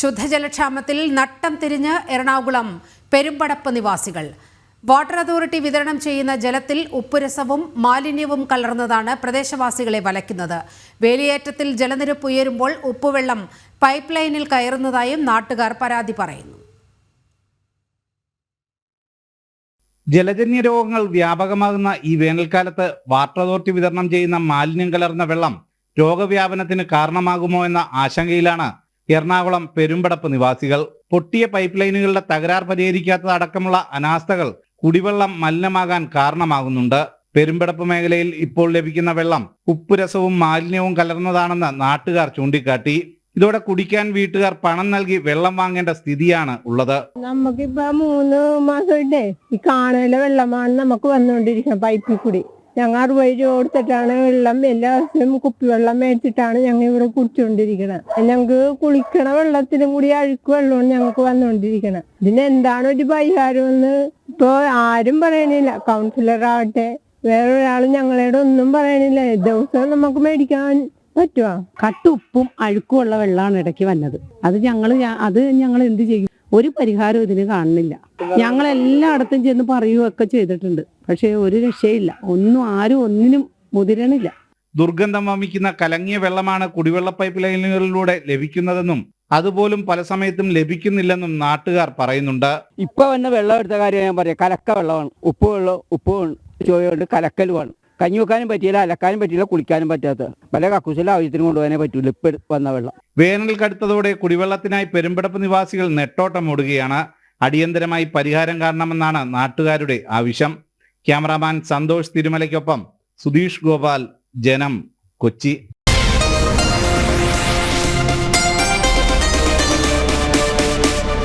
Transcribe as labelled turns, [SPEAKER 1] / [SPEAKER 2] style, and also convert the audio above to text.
[SPEAKER 1] ശുദ്ധജലക്ഷാമത്തിൽ നട്ടം തിരിഞ്ഞ് എറണാകുളം പെരുമ്പടപ്പ് നിവാസികൾ. വാട്ടർ അതോറിറ്റി വിതരണം ചെയ്യുന്ന ജലത്തിൽ ഉപ്പുരസവും മാലിന്യവും കലർന്നതാണ് പ്രദേശവാസികളെ വലയ്ക്കുന്നത്. വേലിയേറ്റത്തിൽ ജലനിരപ്പ് ഉയരുമ്പോൾ ഉപ്പുവെള്ളം പൈപ്പ് ലൈനിൽ കയറുന്നതായും നാട്ടുകാർ പരാതി പറയുന്നു.
[SPEAKER 2] ജലജന്യ രോഗങ്ങൾ വ്യാപകമാകുന്ന ഈ വേനൽക്കാലത്ത് വാട്ടർ അതോറിറ്റി വിതരണം ചെയ്യുന്ന മാലിന്യം കലർന്ന വെള്ളം രോഗവ്യാപനത്തിന് കാരണമാകുമോ എന്ന ആശങ്കയിലാണ് എറണാകുളം പെരുമ്പടപ്പ് നിവാസികൾ പൊട്ടിയ പൈപ്പ് ലൈനുകളുടെ തകരാർ പരിഹരിക്കാത്തത് അടക്കമുള്ള അനാസ്ഥകൾ കുടിവെള്ളം മലിനമാകാൻ കാരണമാകുന്നുണ്ട്. പെരുമ്പടപ്പ് മേഖലയിൽ ഇപ്പോൾ ലഭിക്കുന്ന വെള്ളം ഉപ്പുരസവും മാലിന്യവും കലർന്നതാണെന്ന് നാട്ടുകാർ ചൂണ്ടിക്കാട്ടി. ഇതോടെ കുടിക്കാൻ വീട്ടുകാർ പണം നൽകി വെള്ളം വാങ്ങേണ്ട സ്ഥിതിയാണ് ഉള്ളത്.
[SPEAKER 3] നമുക്കിപ്പോ മൂന്ന് മാസമായിട്ടേ ഈ കാണയിലെ വെള്ളമാണ് നമുക്ക് വന്നുകൊണ്ടിരിക്കുന്നത് പൈപ്പിൽ കൂടി. ഞങ്ങൾ അറുപത് രൂപ കൊടുത്തിട്ടാണ് വെള്ളം എല്ലാ ദിവസവും കുപ്പിവെള്ളം മേടിച്ചിട്ടാണ് ഞങ്ങൾ ഇവിടെ കുടിച്ചുകൊണ്ടിരിക്കുന്നത് ഞങ്ങൾക്ക് കുളിക്കണ വെള്ളത്തിലും കൂടി അഴുക്ക് വെള്ളമാണ് ഞങ്ങൾക്ക് വന്നുകൊണ്ടിരിക്കണം ഇതിന് എന്താണ് ഒരു പരിഹാരം എന്ന് ഇപ്പൊ ആരും പറയണില്ല. കൗൺസിലർ ആവട്ടെ വേറൊരാളും ഞങ്ങളോട് ഒന്നും പറയണില്ല. ദിവസവും നമുക്ക് മേടിക്കാൻ പറ്റുമോ
[SPEAKER 4] കട്ടുപ്പും അഴുക്കുമുള്ള വെള്ളമാണ് ഇടയ്ക്ക് വന്നത്. അത് ഞങ്ങൾ അത് ഞങ്ങൾ എന്ത് ചെയ്യും? ഒരു പരിഹാരം ഇതിന് കാണുന്നില്ല. ഞങ്ങൾ എല്ലായിടത്തും ചെന്ന് പറയുകയൊക്കെ ചെയ്തിട്ടുണ്ട്. പക്ഷേ ഒരു രക്ഷയില്ല. ഒന്നും ആരും ഒന്നിനും മുതിരണില്ല.
[SPEAKER 2] ദുർഗന്ധം വമിക്കുന്ന കലങ്ങിയ വെള്ളമാണ് കുടിവെള്ള പൈപ്പ് ലൈനുകളിലൂടെ ലഭിക്കുന്നതെന്നും അതുപോലും പല സമയത്തും ലഭിക്കുന്നില്ലെന്നും നാട്ടുകാർ പറയുന്നുണ്ട്.
[SPEAKER 5] ഇപ്പൊ വന്ന വെള്ളം എടുത്ത കാര്യം ഞാൻ പറയാം. കലക്ക വെള്ളമാണ്. ഉപ്പ് വെള്ളം ഉപ്പ് ചോയുണ്ട് കലക്കലുമാണ്. കഞ്ഞി വെക്കാനും പറ്റിയില്ല അലക്കാനും പറ്റിയില്ല കുളിക്കാനും പറ്റാത്ത പല കക്കൂസിലെ ആവശ്യത്തിന് കൊണ്ടുപോകാനേ പറ്റൂല ഇപ്പൊ വന്ന വെള്ളം.
[SPEAKER 2] വേനൽ കടുത്തതോടെ കുടിവെള്ളത്തിനായി പെരുമ്പടപ്പ് നിവാസികൾ നെട്ടോട്ടം ഓടുകയാണ് അടിയന്തരമായി പരിഹാരം കാണണമെന്നാണ് നാട്ടുകാരുടെ ആവശ്യം. ക്യാമറാമാൻ സന്തോഷ് തിരുമലയ്ക്കൊപ്പം സുധീഷ് ഗോപാൽ ജനം കൊച്ചി.